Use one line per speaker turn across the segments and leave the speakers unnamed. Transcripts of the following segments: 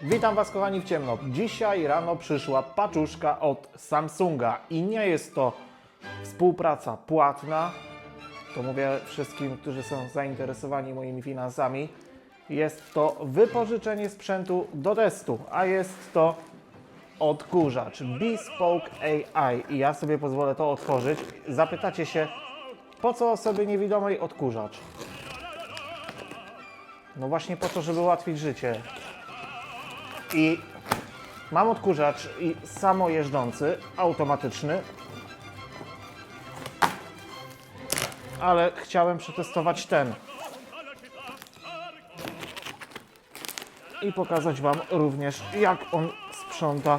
Witam Was kochani w ciemno. Dzisiaj rano przyszła paczuszka od Samsunga i nie jest to współpraca płatna. To mówię wszystkim, którzy są zainteresowani moimi finansami. Jest to wypożyczenie sprzętu do testu, a jest to odkurzacz Bespoke AI i ja sobie pozwolę to otworzyć. Zapytacie się, po co osobie niewidomej odkurzacz? No właśnie po to, żeby ułatwić życie. I mam odkurzacz i samojeżdżący, automatyczny. Ale chciałem przetestować ten. I pokazać Wam również, jak on sprząta.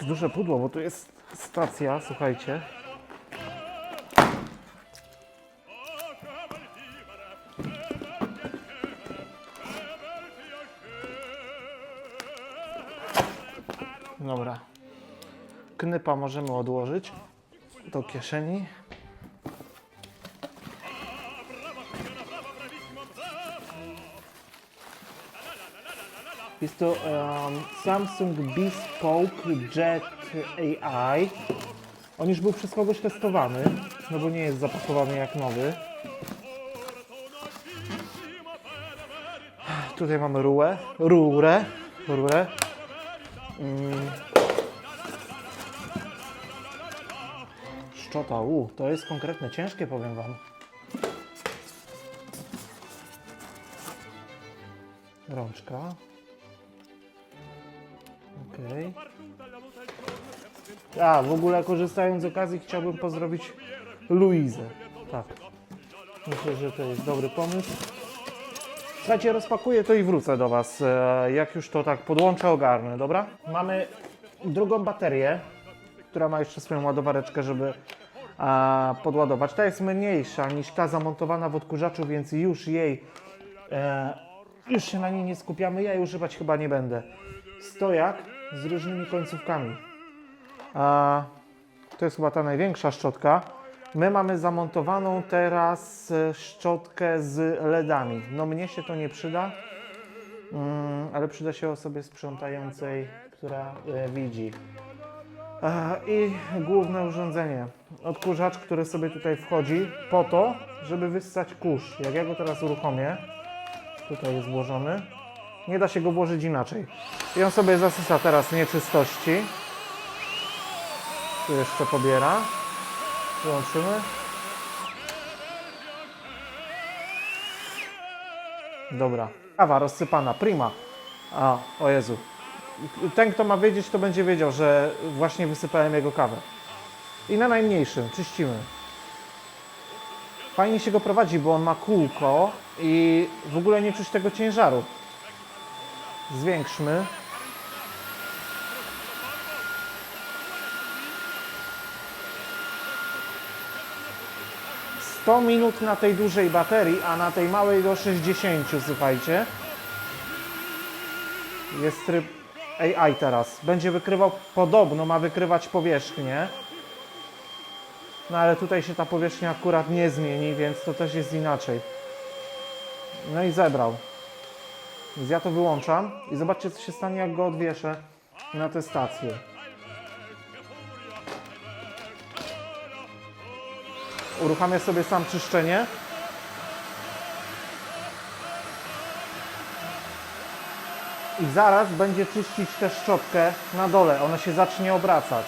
Duże pudło, bo tu jest stacja, słuchajcie. Dobra. Knypa możemy odłożyć do kieszeni. Jest to em, Samsung Bespoke Jet AI. On już był przez kogoś testowany, no bo nie jest zapakowany jak nowy. Tutaj mamy rurę, rurę, rurę. Mm. Szczota, u, to jest konkretne, ciężkie powiem Wam. Rączka. Okej. A, w ogóle korzystając z okazji chciałbym pozdrowić Luizę. Tak. Myślę, że to jest dobry pomysł. Słuchajcie, rozpakuję to i wrócę do Was, e, jak już to tak podłączę, ogarnę, dobra? Mamy drugą baterię, która ma jeszcze swoją ładowareczkę, żeby podładować. Ta jest mniejsza niż ta zamontowana w odkurzaczu, więc już jej, e, już się na niej nie skupiamy. Ja jej używać chyba nie będę. Stojak z różnymi końcówkami. To jest chyba ta największa szczotka. My mamy zamontowaną teraz e, szczotkę z LEDami. No mnie się to nie przyda, mm, ale przyda się osobie sprzątającej, która e, widzi. E, I główne urządzenie. Odkurzacz, który sobie tutaj wchodzi po to, żeby wyssać kurz. Jak ja go teraz uruchomię, tutaj jest włożony, nie da się go włożyć inaczej. I on sobie zasysa teraz nieczystości. Tu jeszcze pobiera. Wyłączymy. Dobra. Kawa rozsypana, prima. A, o Jezu. Ten, kto ma wiedzieć, to będzie wiedział, że właśnie wysypałem jego kawę. I na najmniejszym czyścimy. Fajnie się go prowadzi, bo on ma kółko i w ogóle nie czuć tego ciężaru. Zwiększmy. Sto minut na tej dużej baterii, a na tej małej do 60, słuchajcie. Jest tryb AI teraz. Będzie wykrywał, podobno ma wykrywać powierzchnię. No ale tutaj się ta powierzchnia akurat nie zmieni, więc to też jest inaczej. No i zebrał. Więc ja to wyłączam i zobaczcie co się stanie jak go odwieszę na tę stację. Uruchamię sobie sam czyszczenie. I zaraz będzie czyścić tę szczotkę na dole. Ona się zacznie obracać.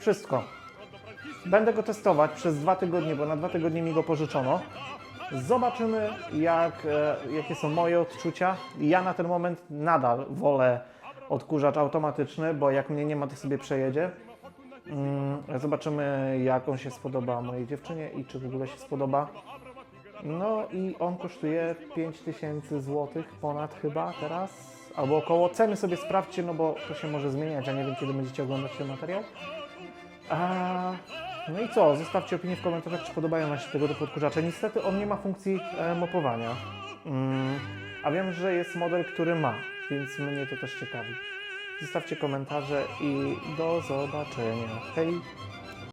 Wszystko. Będę go testować przez dwa tygodnie, bo na dwa tygodnie mi go pożyczono. Zobaczymy, jak, e, jakie są moje odczucia. Ja na ten moment nadal wolę odkurzacz automatyczny, bo jak mnie nie ma, to sobie przejedzie. Mm, Zobaczymy, jak on się spodoba mojej dziewczynie i czy w ogóle się spodoba. No i on kosztuje 5000 zł ponad chyba teraz, albo około. Ceny sobie sprawdźcie, no bo to się może zmieniać, a nie wiem, kiedy będziecie oglądać ten materiał. A, no i co? Zostawcie opinię w komentarzach, czy podobają Wam się tego typu odkurzacze. Niestety on nie ma funkcji e, mopowania, mm, a wiem, że jest model, który ma, więc mnie to też ciekawi. Zostawcie komentarze i do zobaczenia. Hej!